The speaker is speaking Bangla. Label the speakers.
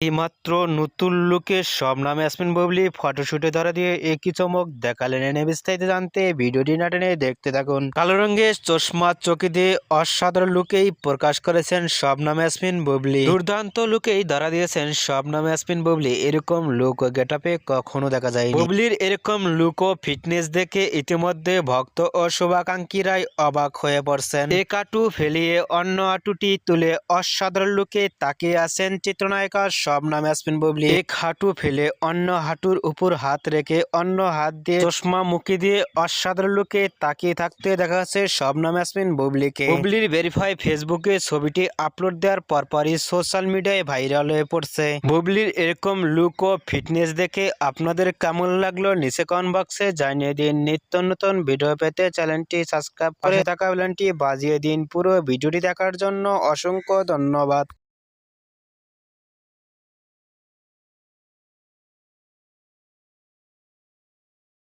Speaker 1: এইমাত্র নতুন লুকে সব নামে আসমিন ববলি ফটোশুটে ধরা দিয়ে একই চমক দেখালেন এনে বিস্তারিত জানতে ভিডিওটি না টেনে দেখতে থাকুন। কালো রঙের চশমা, চোখে দিয়ে অসাধারণ লুকেই প্রকাশ করেছেন সব নামে আসমিন ববলি দুর্দান্ত লুকেই ধরা দিয়েছেন সব নামে আসমিন ববলি এরকম লুক ও গেটাপে কখনো দেখা যায় ববলির এরকম লুক ও ফিটনেস দেখে ইতিমধ্যে ভক্ত ও শুভাকাঙ্ক্ষীরাই অবাক হয়ে পড়ছেন। এক আটু ফেলিয়ে অন্য আটুটি তুলে অসাধারণ লুকে তাকিয়ে আছেন চিত্রনায়িকা সব নামে আসবেন ববলি। এক হাঁটু ফেলে অন্য হাঁটুর উপর হাত রেখে অন্য হাত দিয়ে চশমা মুখে দিয়ে অসাধারণ লুকে তাকিয়ে থাকতে দেখা যাচ্ছে সব নামে আসবেন বুবলিকে। বুবলির ভেরিফাই ফেসবুকে ছবিটি আপলোড দেওয়ার পরপরই সোশ্যাল মিডিয়ায় ভাইরাল হয়ে পড়ছে। বুবলির এরকম লুক ও ফিটনেস দেখে আপনাদের কেমন লাগল নিচে কমেন্ট বক্সে জানিয়ে দিন। নিত্য নতুন ভিডিও পেতে চ্যানেলটি সাবস্ক্রাইব করে থাকা বেলটি বাজিয়ে দিন। পুরো ভিডিওটি দেখার জন্য অসংখ্য ধন্যবাদ।